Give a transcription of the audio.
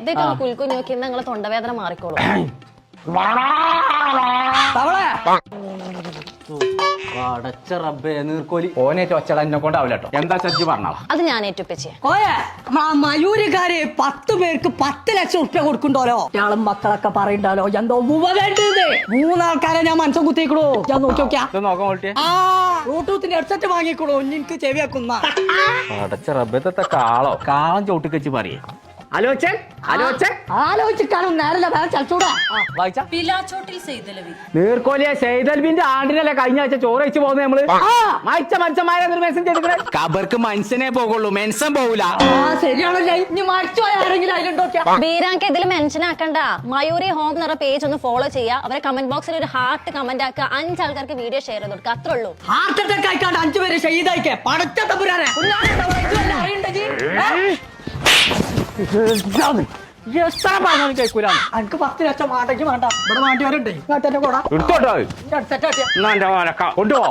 ഇതൊക്കെ കുൽക്കുഞ്ഞു നോക്കി നിങ്ങളെ തൊണ്ടവേദന മാറിക്കോളൂ. അടച്ച റബ്ബേ നീർക്കോലി. ഓനേറ്റ് ഒച്ചട എന്നെ കൊണ്ടാവില്ല കേട്ടോ. എന്താ ചജ്ജി പറഞ്ഞാ അത് ഞാൻ ഏറ്റുപ്പച്ചേ. മയൂരുകാര് പത്ത് പേർക്ക് പത്ത് ലക്ഷം ഉറുപ്യ കൊടുക്കണ്ടോലോ ഇയാളും മക്കളൊക്കെ പറയണ്ടല്ലോ എന്തോ മൂന്നാൾക്കാരെ ഞാൻ മനസ്സം കുത്തിക്കണു ഞാൻ നോക്കി നോക്കിയാ. വേണ്ടിയേ ആ ബ്ലൂടൂത്തിന്റെ ഹെഡ്സെറ്റ് വാങ്ങിക്കണു എനിക്ക് ചെവി വെക്കുന്ന. അടച്ച റബ്ബത്തെ കാളോ? കാളം ചോട്ടിക്കച്ച് പറയേ ആലോചൻ ആലോചൻ ആലോചിക്കാനും നേരല്ല വേറെ ചലച്ചൂടാ. വായിച്ച? പിലാച്ചോട്ടിൽ സെയ്തലവി. നീർക്കോലിയെ സെയ്തൽബിന്റെ ആണ്ടിനല്ലേ കഴിഞ്ഞ ആഴ്ച ചോറ് വെച്ച് പോകുന്നത് നമ്മൾ? മായിച്ച മനുഷ്യന്മാരെ നിർമ്മേശം ചെയ്തിട്ട് കബർക്ക് മനുഷ്യനെ പോകുള്ളൂ മെൻസം പോകൂല ആ ശരിയാണല്ലേ ഇനി മരിച്ചു പോയ ആരെങ്കിലും അതിലുണ്ടോക്കിയാ? ബീരാങ്ക് ഇതിൽ മെൻഷൻ ആക്കണ്ട. മയൂരി ഹോം എന്ന പേജ് ഒന്ന് ഫോളോ ചെയ്യുക. അവരെ കമന്റ് ബോക്സിൽ ഒരു ഹാർട്ട് കമന്റ് ആക്കുക. അഞ്ച് ആൾക്കാർക്ക് വീഡിയോ ഷെയർ ചെയ്ത് കൊടുക്കുക. അത്രേ ഉള്ളൂ. ഹാർട്ട് അറ്റാക്ക് ആയിക്കാണ്ട് അഞ്ചു പേര് ഷെയ്തായിക്കേ പടച്ച തമ്പുരാനെ. എത്ര പറഞ്ഞാലും കേൾക്കൂല എനിക്ക് പത്ത് ലക്ഷം വേണ്ടെങ്കിൽ വേണ്ട. ഇവിടെ വേണ്ടി വരണ്ടേ? കൂടാ എടുത്തോട്ടോ കൊണ്ടുപോ.